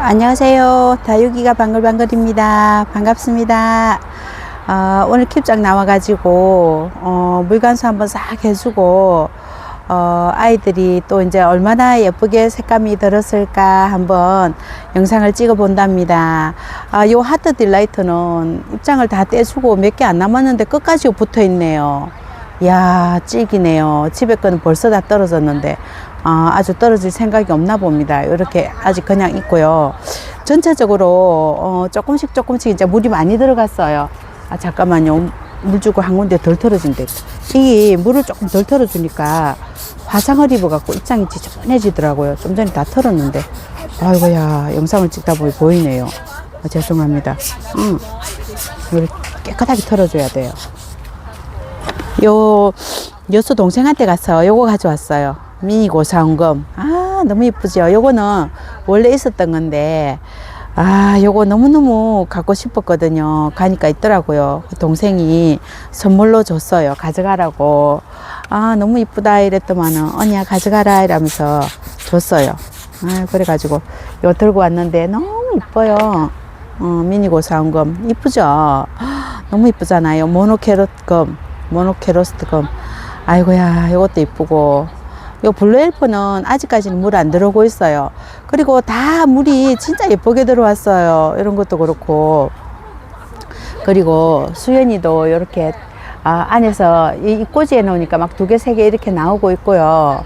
안녕하세요. 다육이가 방글방글입니다. 반갑습니다. 어, 오늘 킵장 나와가지고, 어, 물관수 한번 싹 해주고, 어, 아이들이 또 이제 얼마나 예쁘게 색감이 들었을까 한번 영상을 찍어 본답니다. 아, 요 하트 딜라이트는 입장을 다 떼주고 몇 개 안 남았는데 끝까지 붙어 있네요. 이야, 찌기네요. 집에 거는 벌써 다 떨어졌는데, 아, 아주 떨어질 생각이 없나 봅니다. 이렇게 아직 그냥 있고요. 전체적으로, 어, 조금씩 조금씩 이제 물이 많이 들어갔어요. 아, 잠깐만요. 물 주고 한 군데 덜 털어진대. 이게 물을 조금 덜 털어주니까 화상을 입어갖고 입장이 지저분해지더라고요. 좀 전에 다 털었는데. 아이고야, 영상을 찍다 보니 보이네요. 아, 죄송합니다. 음, 물을 깨끗하게 털어줘야 돼요. 요 여수 동생한테 가서 요거 가져왔어요. 미니 고사원금. 아 너무 이쁘죠. 요거는 원래 있었던 건데 아 요거 너무너무 갖고 싶었거든요. 가니까 있더라고요. 그 동생이 선물로 줬어요. 가져가라고. 아 너무 이쁘다 이랬더만은 언니야 가져가라 이러면서 줬어요. 아 그래가지고 요 들고 왔는데 너무 이뻐요. 어, 미니 고사원금 이쁘죠. 너무 이쁘잖아요. 모노캐럿금. 모노케로스트금. 아이고야, 이것도 이쁘고. 요 블루엘프는 아직까지는 물 안 들어오고 있어요. 그리고 다 물이 진짜 예쁘게 들어왔어요. 이런 것도 그렇고. 그리고 수연이도 이렇게 아, 안에서 이 입꼬지에 놓으니까 막 두 개, 세 개 이렇게 나오고 있고요.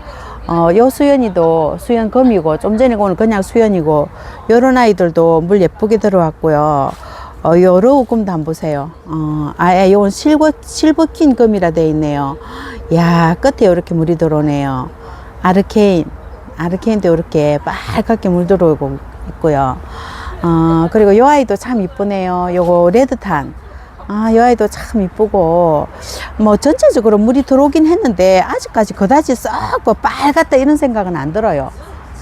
어, 요 수연이도 수연금이고, 좀 전에 오는 그냥 수연이고, 요런 아이들도 물 예쁘게 들어왔고요. 어, 요 로우금도 한번 보세요. 어, 아예 요건 실버, 실버킨 금이라 돼 있네요. 야 끝에 이렇게 물이 들어오네요. 아르케인, 아르케인도 이렇게 빨갛게 물 들어오고 있고요. 어, 그리고 요 아이도 참 이쁘네요. 요거 레드탄. 아, 요 아이도 참 이쁘고, 뭐, 전체적으로 물이 들어오긴 했는데, 아직까지 그다지 썩 뭐 빨갛다 이런 생각은 안 들어요.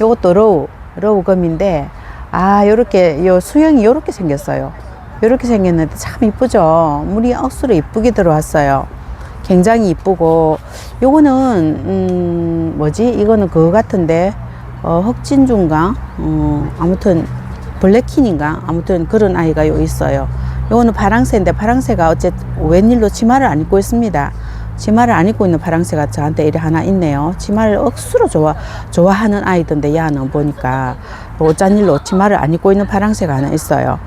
요것도 로우 금인데, 아, 요렇게, 요 수영이 요렇게 생겼어요. 요렇게 생겼는데 참 이쁘죠? 물이 억수로 이쁘게 들어왔어요. 굉장히 이쁘고, 요거는, 음, 뭐지? 이거는 그거 같은데, 어, 흑진주인가? 어, 아무튼, 블랙킨인가? 아무튼 그런 아이가 요 있어요. 요거는 파랑새인데 파랑새가 어째 웬일로 치마를 안 입고 있습니다. 치마를 안 입고 있는 파랑새가 저한테 이래 하나 있네요. 치마를 억수로 좋아, 좋아하는 아이던데, 야는 보니까. 어쩐 일로 치마를 안 입고 있는 파랑새가 하나 있어요.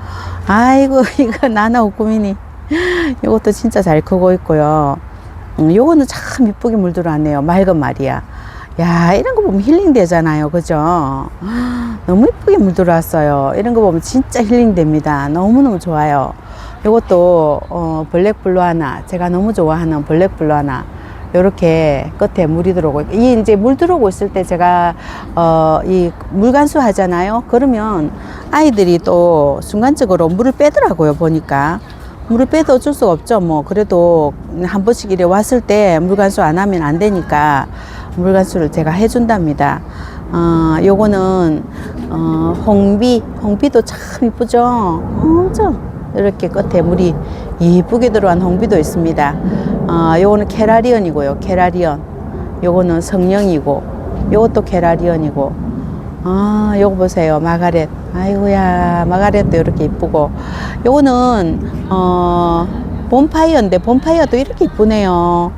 아이고, 이거 나나 오꾸미니. 요것도 진짜 잘 크고 있고요. 음, 요거는 참 이쁘게 물 들어왔네요. 맑은 말이야. 야, 이런 거 보면 힐링 되잖아요. 그죠? 너무 이쁘게 물 들어왔어요. 이런 거 보면 진짜 힐링 됩니다. 너무너무 좋아요. 요것도, 어, 블랙블루 하나. 제가 너무 좋아하는 블랙블루 하나. 요렇게 끝에 물이 들어오고, 이 이제 물 들어오고 있을 때 제가, 어, 이 물간수 하잖아요. 그러면 아이들이 또 순간적으로 물을 빼더라고요. 보니까. 물을 빼도 어쩔 수가 없죠. 뭐, 그래도 한 번씩 이래 왔을 때 물간수 안 하면 안 되니까 물간수를 제가 해준답니다. 어, 요거는, 어, 홍비. 홍비도 참 이쁘죠? 엄청. 이렇게 끝에 물이 예쁘게 들어간 홍비도 있습니다. 어, 요거는 캐라리언이고요. 캐라리언. 요거는 성령이고, 요것도 캐라리언이고, 아, 요거 보세요. 마가렛. 아이고야, 마가렛도 이렇게 이쁘고. 요거는, 어, 본파이어인데, 본파이어도 이렇게 이쁘네요.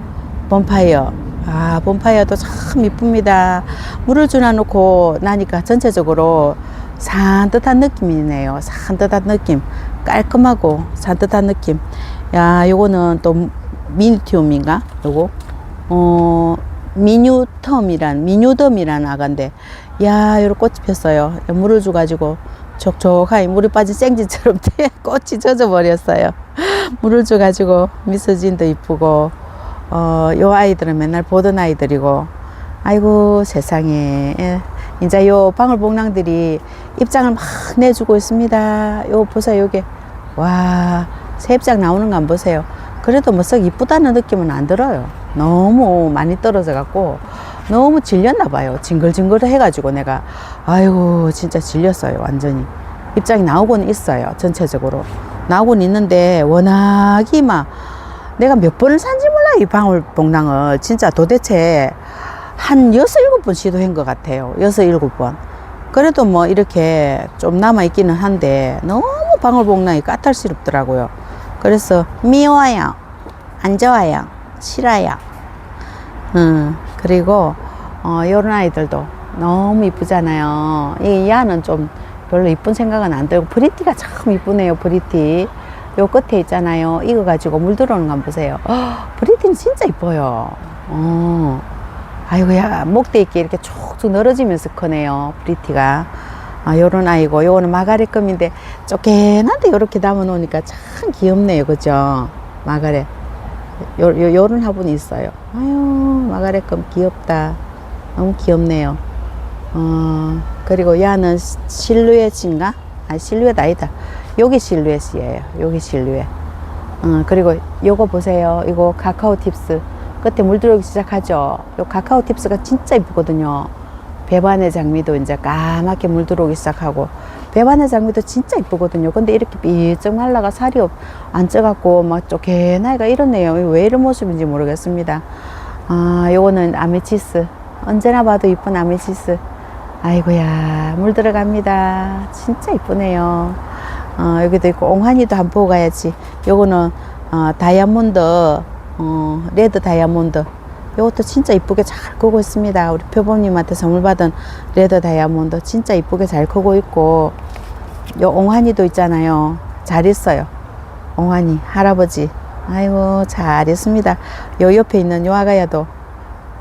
본파이어. 아, 본파이어도 참 이쁩니다. 물을 주놔놓고 나니까 전체적으로 산뜻한 느낌이네요. 산뜻한 느낌. 깔끔하고 산뜻한 느낌. 야, 요거는 또 미니티움인가? 요거. 어, 미뉴텀이란, 미뉴덤이란 아가인데, 야, 요런 꽃이 폈어요. 물을 줘가지고, 촉촉하게 물이 빠진 생지처럼 꽃이 젖어버렸어요. 물을 줘가지고, 미소진도 이쁘고, 어, 요 아이들은 맨날 보던 아이들이고, 아이고, 세상에. 예. 이제 요 방울복랑들이 입장을 막 내주고 있습니다. 요 보세요, 요게. 와, 새 입장 나오는 거 안 보세요. 그래도 뭐썩 이쁘다는 느낌은 안 들어요. 너무 많이 떨어져 갖고 너무 질렸나 봐요. 징글징글 해가지고 내가 아이고 진짜 질렸어요. 완전히 입장이 나오고는 있어요. 전체적으로 나오고는 있는데 워낙이 막 내가 몇 번을 산지 몰라 이 방울복랑을 진짜 도대체 한 여섯 일곱 번 시도한 것 같아요. 여섯 일곱 번. 그래도 뭐 이렇게 좀 남아 있기는 한데 너무 방울복랑이 까탈스럽더라고요. 그래서 미워요, 안 좋아요, 싫어요. 음 그리고 어 요런 아이들도 너무 이쁘잖아요. 이 야는 좀 별로 이쁜 생각은 안 들고 브리티가 참 이쁘네요. 브리티. 요 끝에 있잖아요. 이거 가지고 물 들어오는 거 한번 보세요. 어, 브리티는 진짜 이뻐요. 어. 아이고야 목대 있게 이렇게 촉촉 늘어지면서 크네요. 브리티가. 아, 요런 아이고 요거는 마가렛 금인데 쪼개난데 요렇게 담아 놓으니까 참 귀엽네요. 그죠? 마가렛. 요, 요, 요 런 화분이 있어요. 아유, 마가렛금 귀엽다. 너무 귀엽네요. 어, 그리고 야는 실루엣인가? 아, 실루엣 아니다. 여기 실루엣이에요. 여기 실루엣. 어, 그리고 요거 보세요. 이거 카카오 팁스. 끝에 물 들어오기 시작하죠. 요 카카오 팁스가 진짜 이쁘거든요. 배반의 장미도 이제 까맣게 물 들어오기 시작하고 배반의 장미도 진짜 이쁘거든요. 근데 이렇게 삐쩍 말라가 살이 없, 안 쪄갖고 막 쪼개나이가 이렇네요. 왜 이런 모습인지 모르겠습니다. 아, 요거는 아메치스. 언제나 봐도 이쁜 아메치스. 아이고야, 물 들어갑니다. 진짜 이쁘네요. 어, 여기도 있고, 옹환이도 한번 보고 가야지. 요거는, 어, 다이아몬드, 어, 레드 다이아몬드. 요것도 진짜 이쁘게 잘 크고 있습니다. 우리 표범님한테 선물 받은 레드 다이아몬드. 진짜 이쁘게 잘 크고 있고, 요 옹환이도 있잖아요. 잘 있어요. 옹환이, 할아버지. 아이고, 잘 있습니다. 요 옆에 있는 요 아가야도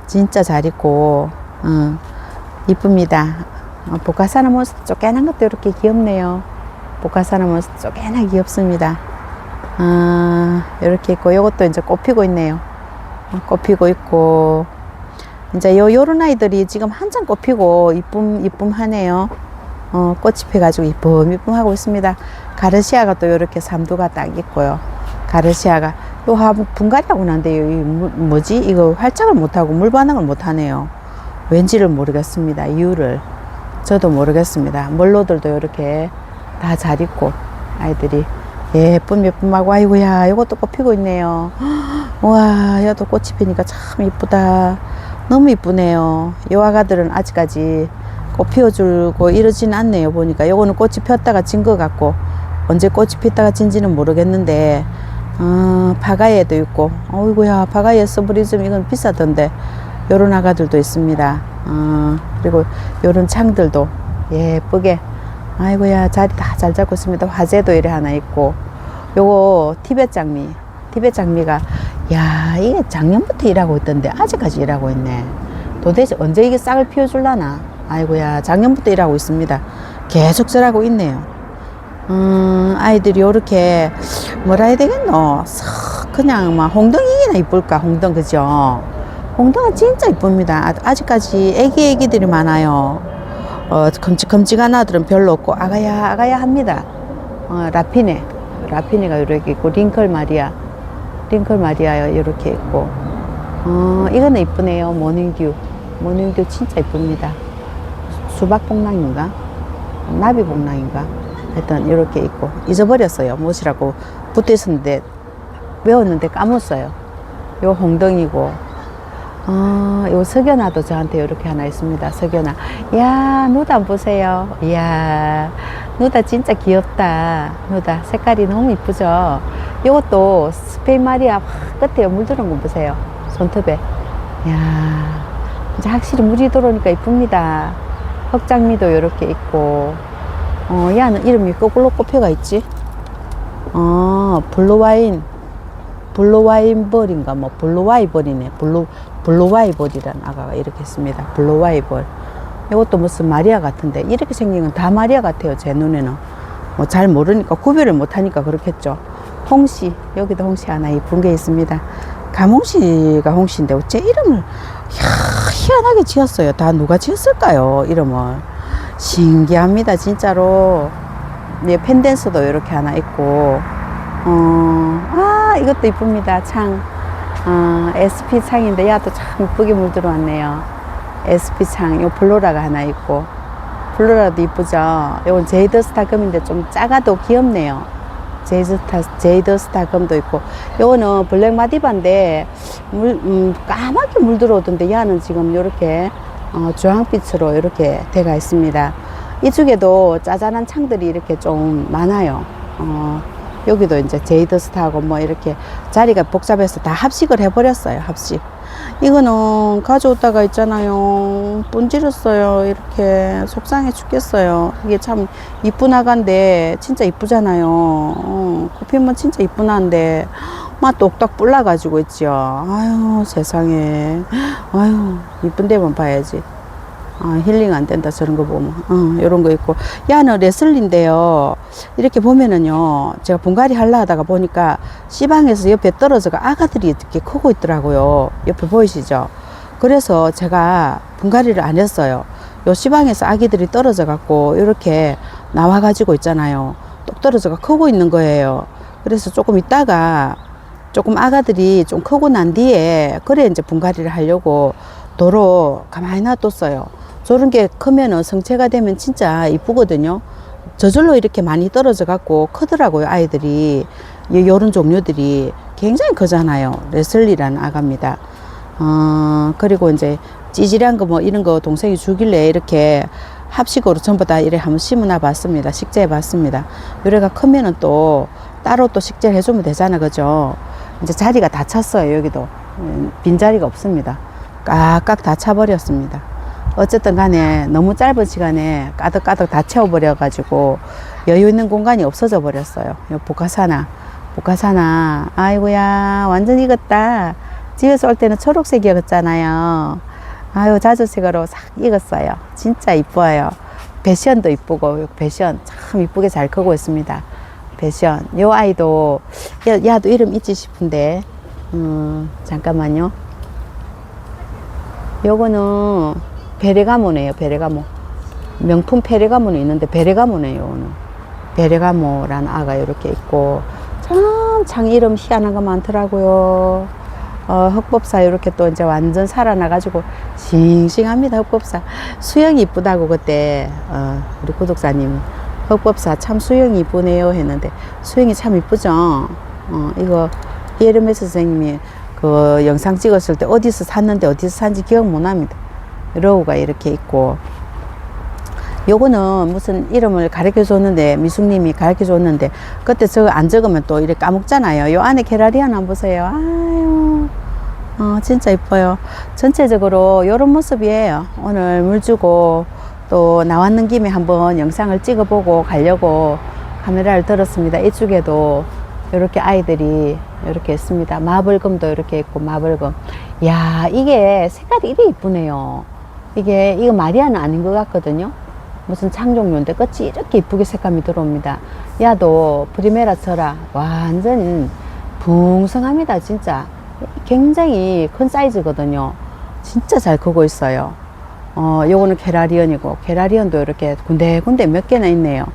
진짜 잘 있고, 어, 이쁩니다. 어, 복화사는 모습 쪼개난 것도 이렇게 귀엽네요. 복화사는 모습 쪼개나 귀엽습니다. 아, 이렇게 있고, 요것도 이제 꽃피고 있네요. 어, 꽃피고 있고, 이제 요, 요런 아이들이 지금 한창 꽃피고, 이쁨, 이쁨 하네요. 어, 꽃이 펴가지고 이쁨, 이쁨 하고 있습니다. 가르시아가 또 이렇게 삼두가 딱 있고요. 가르시아가, 요 화분 분갈이하고 난데, 이 뭐- 뭐지? 이거 활짝을 못하고 물 반응을 못하네요. 왠지를 모르겠습니다. 이유를. 저도 모르겠습니다. 멀로들도 이렇게 다 잘 있고, 아이들이. 예쁨, 예쁨하고, 아이고야, 이것도 꽃 피고 있네요. 와, 얘도 꽃이 피니까 참 이쁘다. 너무 이쁘네요. 요 아가들은 아직까지 꽃 피워주고 이러진 않네요. 보니까 요거는 꽃이 폈다가 진 것 같고, 언제 꽃이 피다가 진지는 모르겠는데, 어, 파가예도 있고, 어이구야, 파가예 서브리즘 이건 비싸던데, 요런 아가들도 있습니다. 어, 그리고 요런 창들도 예쁘게, 아이고야, 자리 다 잘 잡고 있습니다. 화재도 이래 하나 있고, 요거 티벳 장미, 티벳 장미가, 야, 이게 작년부터 일하고 있던데, 아직까지 일하고 있네. 도대체 언제 이게 싹을 피워줄라나? 아이고야, 작년부터 일하고 있습니다. 계속 절하고 있네요. 음, 아이들이 요렇게, 뭐라 해야 되겠노? 싹, 그냥 막 홍덩이나 이쁠까, 홍덩, 그죠? 홍덩은 진짜 이쁩니다. 아- 아직까지 애기 애기들이 많아요. 어, 큼직큼직한 아들은 별로 없고, 아가야, 아가야 합니다. 어, 라피네. 라피네가 이렇게 있고, 링클 마리아. 링클 마리아 이렇게 있고. 어, 이거는 이쁘네요. 모닝듀. 모닝듀 진짜 이쁩니다. 수박복랑인가? 나비복랑인가? 하여튼 이렇게 있고. 잊어버렸어요. 무엇이라고 붙어 있었는데, 외웠는데 까먹었어요. 요 홍덩이고, 어, 요 석연아도 저한테 이렇게 하나 있습니다. 석연아. 야, 누다 보세요. 이야, 누다 진짜 귀엽다. 누다. 색깔이 너무 이쁘죠? 요것도 스페인 마리아 확 끝에 물 들어온 거 보세요. 손톱에. 야 이제 확실히 물이 들어오니까 이쁩니다. 흑장미도 이렇게 있고. 어, 얘는 이름이 거꾸로 꼽혀가 있지? 어, 블루와인. 블루와인벌인가? 뭐 블루와이벌이네. 블루 블루와이벌이란 아가가 이렇게 했습니다. 블루와이벌. 이것도 무슨 마리아 같은데. 이렇게 생긴 건 다 마리아 같아요 제 눈에는. 뭐 잘 모르니까 구별을 못하니까 그렇겠죠. 홍씨. 여기도 홍씨 하나 이쁜 게 있습니다. 감홍씨가 홍씨인데 어째 이름을 야, 희한하게 지었어요 다 누가 지었을까요 이름을 신기합니다 진짜로 네, 펜댄스도 이렇게 하나 있고 어, 아, 이것도 이쁩니다. 창. 어, SP 창인데, 야도 참 이쁘게 물 들어왔네요. SP 창. 요 블로라가 하나 있고. 블로라도 이쁘죠? 요건 제이드 스타 금인데 좀 작아도 귀엽네요. 제이드 스타, 제이드 스타금도 있고. 요거는 블랙 마디바인데, 물, 음, 까맣게 물 들어오던데, 야는 지금 요렇게, 어, 주황빛으로 이렇게 돼가 있습니다. 이쪽에도 짜잔한 창들이 이렇게 좀 많아요. 어, 여기도 이제 제이더스타하고 뭐 이렇게 자리가 복잡해서 다 합식을 해버렸어요. 합식. 이거는 가져오다가 있잖아요. 분질었어요. 이렇게 속상해 죽겠어요. 이게 참 이쁜 아가인데 진짜 이쁘잖아요. 어, 코피면 진짜 이쁜 아인데 막 똑딱 불나가지고 있죠. 아유 세상에. 아유 이쁜 데만 봐야지. 아, 힐링 안 된다 저런 거 보면. 어, 이런 거 있고. 야는 레슬리인데요. 이렇게 보면은요 제가 분갈이 하려 하다가 보니까 시방에서 옆에 떨어져가 아가들이 이렇게 크고 있더라고요. 옆에 보이시죠? 그래서 제가 분갈이를 안 했어요. 요 시방에서 아기들이 떨어져 갖고 이렇게 나와 가지고 있잖아요. 똑 떨어져가 크고 있는 거예요. 그래서 조금 있다가 조금 아가들이 좀 크고 난 뒤에 그래 이제 분갈이를 하려고 도로 가만히 놔뒀어요. 저런 게 크면은 성체가 되면 진짜 이쁘거든요. 저절로 이렇게 많이 떨어져 갖고 크더라고요, 아이들이. 이- 요런 종류들이 굉장히 크잖아요. 레슬리라는 아가입니다. 어, 그리고 이제 찌질한 거 뭐 이런 거 동생이 주길래 이렇게 합식으로 전부 다 이래 한번 심어놔 봤습니다. 식재해 봤습니다. 요래가 크면은 또 따로 또 식재를 해주면 되잖아, 그죠? 이제 자리가 다 찼어요, 여기도. 음, 빈자리가 없습니다. 깍깍 다 차버렸습니다. 어쨌든 간에 너무 짧은 시간에 까득까득 다 채워버려가지고 여유 있는 공간이 없어져 버렸어요. 요 복화사나, 복화사나, 아이고야, 완전 익었다. 집에서 올 때는 초록색이었잖아요. 아유, 자주색으로 싹 익었어요. 진짜 이뻐요. 배시언도 이쁘고, 요 배시언 참 이쁘게 잘 크고 있습니다. 배시언. 요 아이도, 야, 야도 이름 있지 싶은데, 음, 잠깐만요. 요거는 베레가모네요, 베레가모. 명품 페레가모는 있는데 베레가모네요, 오늘. 베레가모라는 아가 이렇게 있고, 참, 참 이름 희한한 거 많더라고요. 어, 흑법사 이렇게 또 이제 완전 살아나가지고 싱싱합니다, 흑법사. 수영이 이쁘다고 그때, 어, 우리 구독자님이 흑법사 참 수영이 이쁘네요 했는데, 수영이 참 이쁘죠? 어, 이거 예르메스 선생님이 그 영상 찍었을 때 어디서 샀는데 어디서 산지 기억 못 납니다. 로우가 이렇게 있고, 요거는 무슨 이름을 가르쳐 줬는데 미숙님이 가르쳐 줬는데 그때 저거 안 적으면 또 이렇게 까먹잖아요. 요 안에 게라리안 안 보세요. 아유, 어, 진짜 이뻐요. 전체적으로 요런 모습이에요. 오늘 물 주고 또 나왔는 김에 한번 영상을 찍어보고 가려고 카메라를 들었습니다. 이쪽에도 이렇게 아이들이 이렇게 있습니다. 마블금도 이렇게 있고 마블금. 야 이게 색깔이 이래 이쁘네요. 이게 이거 마리아는 아닌 것 같거든요. 무슨 창종류인데 끝이 이렇게 이쁘게 색감이 들어옵니다. 야도 프리메라처라 완전 붕성합니다. 진짜 굉장히 큰 사이즈거든요. 진짜 잘 크고 있어요. 어, 요거는 게라리언이고 게라리언도 이렇게 군데군데 몇 개나 있네요.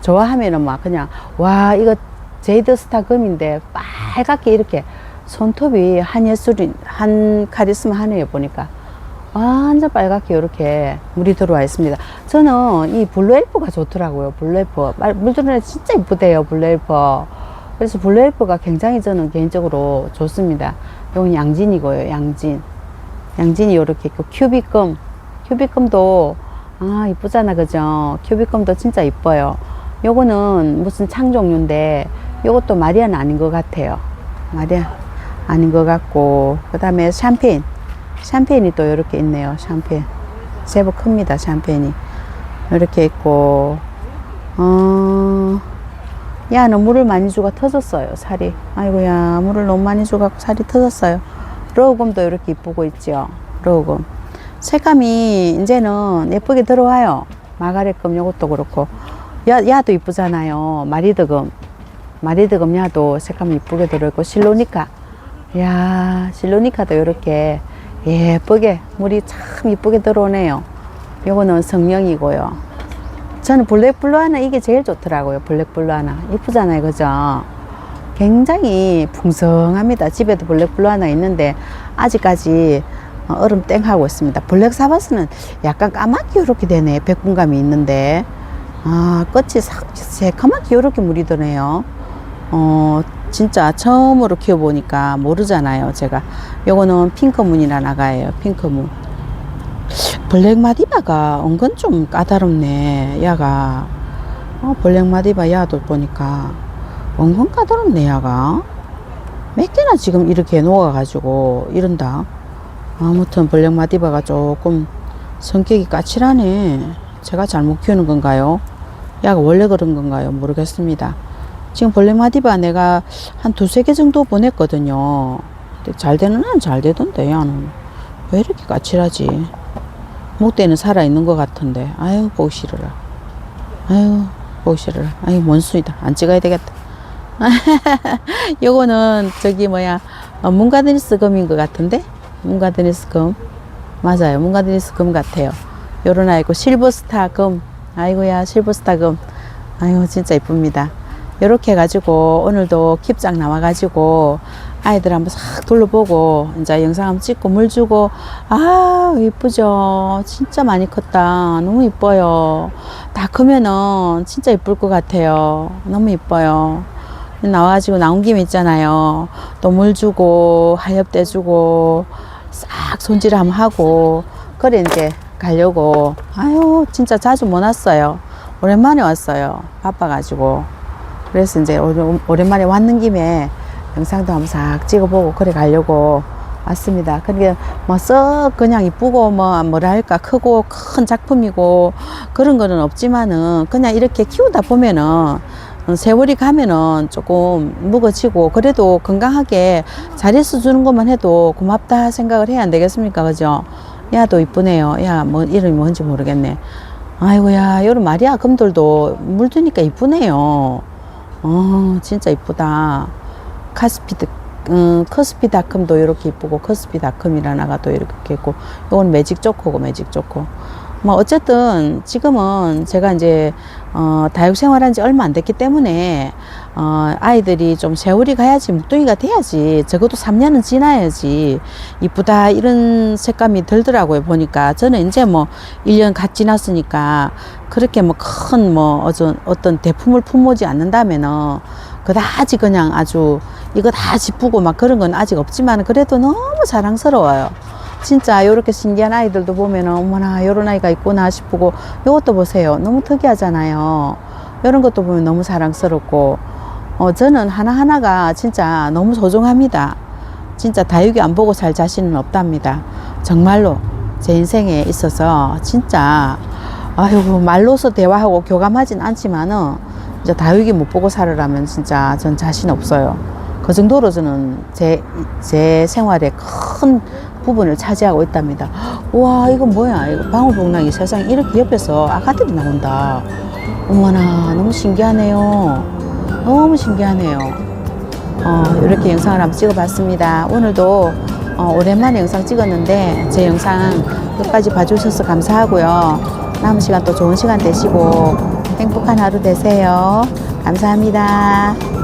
좋아하면은 막 그냥 와 이거 제이드 스타 금인데 빨갛게 이렇게 손톱이 한 예술인 한 카리스마 하네요 보니까 완전 빨갛게 이렇게 물이 들어와 있습니다. 저는 이 블루 엘프가 좋더라고요. 블루 엘프 말- 물 들어오는 진짜 이쁘대요. 블루 엘프. 그래서 블루 엘프가 굉장히 저는 개인적으로 좋습니다. 이건 양진이고요. 양진. 양진이 이렇게 있고 큐비금. 큐비금도 아 이쁘잖아 그죠? 큐비금도 진짜 이뻐요. 요거는 무슨 창 종류인데 요것도 마리아는 아닌 것 같아요. 마리아 아닌 것 같고 그 다음에 샴페인. 샴페인이 또 이렇게 있네요. 샴페인. 제법 큽니다. 샴페인이. 이렇게 있고, 어, 야, 너 물을 많이 주가 터졌어요. 살이. 아이고야, 물을 너무 많이 주가 살이 터졌어요. 러우금도 이렇게 이쁘고 있죠. 러우금. 색감이 이제는 예쁘게 들어와요. 마가렛금 요것도 그렇고. 야, 야도 이쁘잖아요. 마리드금. 마리드금 야도 색감이 이쁘게 들어있고, 실로니카. 야 실로니카도 이렇게 예쁘게 물이 참 이쁘게 들어오네요. 요거는 성령이고요. 저는 블랙블루 하나 이게 제일 좋더라고요. 블랙블루 하나 이쁘잖아요, 그죠? 굉장히 풍성합니다. 집에도 블랙블루 하나 있는데 아직까지 어, 얼음 땡 하고 있습니다. 블랙 사바스는 약간 까맣게 이렇게 되네. 백분감이 있는데 아 끝이 싹 새카맣게 이렇게 물이 드네요. 어, 진짜 처음으로 키워보니까 모르잖아요, 제가. 요거는 핑크문이라 나가예요, 핑크문. 블랙 마디바가 은근 좀 까다롭네, 야가. 어, 블랙 마디바 야도 보니까 은근 까다롭네, 야가. 몇 개나 지금 이렇게 녹아가지고 이런다. 아무튼 블랙 마디바가 조금 성격이 까칠하네. 제가 잘못 키우는 건가요? 야가 원래 그런 건가요? 모르겠습니다. 지금 블랙 마디바 내가 한 두세 개 정도 보냈거든요. 근데 잘 되는 한 잘 되던데, 야는. 왜 이렇게 까칠하지? 목대는 살아있는 것 같은데. 아유, 보기 싫어라. 아유, 보기 싫어라. 아유, 원수이다. 안 찍어야 되겠다. 요거는 저기 뭐야, 어, 문가드니스 금인 것 같은데? 문가드니스 금. 맞아요. 문가드니스 금 같아요. 요런 아이고, 실버스타 금. 아이고야, 실버스타 금. 아유, 진짜 이쁩니다. 요렇게 해가지고, 오늘도 킵장 나와가지고, 아이들 한번 싹 둘러보고, 이제 영상 한번 찍고, 물 주고, 아, 이쁘죠? 진짜 많이 컸다. 너무 이뻐요. 다 크면은 진짜 이쁠 것 같아요. 너무 이뻐요. 나와가지고 나온 김에 있잖아요. 또 물 주고, 하엽대 주고, 싹 손질 한번 하고, 그래, 이제 가려고. 아유, 진짜 자주 못 왔어요. 오랜만에 왔어요. 바빠가지고. 그래서 이제 오랜만에 왔는 김에 영상도 한번 싹 찍어보고, 그래 가려고 왔습니다. 그게 뭐썩 그냥 이쁘고 뭐 뭐라 할까 크고 큰 작품이고 그런 거는 없지만은 그냥 이렇게 키우다 보면은 어, 세월이 가면은 조금 무거지고 그래도 건강하게 자리수 주는 것만 해도 고맙다 생각을 해야 안 되겠습니까? 그죠? 야도 이쁘네요. 야 뭐 이름이 뭔지 모르겠네. 아이고야 요런 마리아 금들도 물 주니까 이쁘네요 어 진짜 이쁘다. 카스피드 음, 커스피다컴도 이렇게 이쁘고 커스피다컴이라는 아가 또 이렇게 있고 이건 매직 조코고 매직 조코. 뭐 어쨌든 지금은 제가 이제 어, 다육 생활한 지 얼마 안 됐기 때문에 어, 아이들이 좀 세월이 가야지 묵둥이가 돼야지 적어도 3년은 지나야지 이쁘다 이런 색감이 들더라고요 보니까 저는 이제 뭐 1년 갓 지났으니까 그렇게 뭐 큰뭐 어떤 어떤 대품을 품어지 않는다면은 그다지 그냥 아주 이거 다 짚고 막 그런 건 아직 없지만 그래도 너무 자랑스러워요. 진짜 요렇게 신기한 아이들도 보면은 어머나 요런 아이가 있구나 싶고 요것도 보세요. 너무 특이하잖아요. 요런 것도 보면 너무 자랑스럽고 어 저는 하나하나가 진짜 너무 소중합니다. 진짜 다육이 안 보고 살 자신은 없답니다. 정말로 제 인생에 있어서 진짜 아유 말로서 대화하고 교감하진 않지만은 이제 다육이 못 보고 살으라면 진짜 전 자신 없어요. 그 정도로 저는 제, 제 생활에 큰 부분을 차지하고 있답니다. 와, 이건 뭐야? 이거 방울복랑이 세상에 이렇게 옆에서 아가들이 나온다. 어머나, 너무 신기하네요. 너무 신기하네요. 어, 이렇게 영상을 한번 찍어봤습니다. 오늘도 어, 오랜만에 영상 찍었는데 제 영상 끝까지 봐주셔서 감사하고요. 남은 시간 또 좋은 시간 되시고 행복한 하루 되세요. 감사합니다.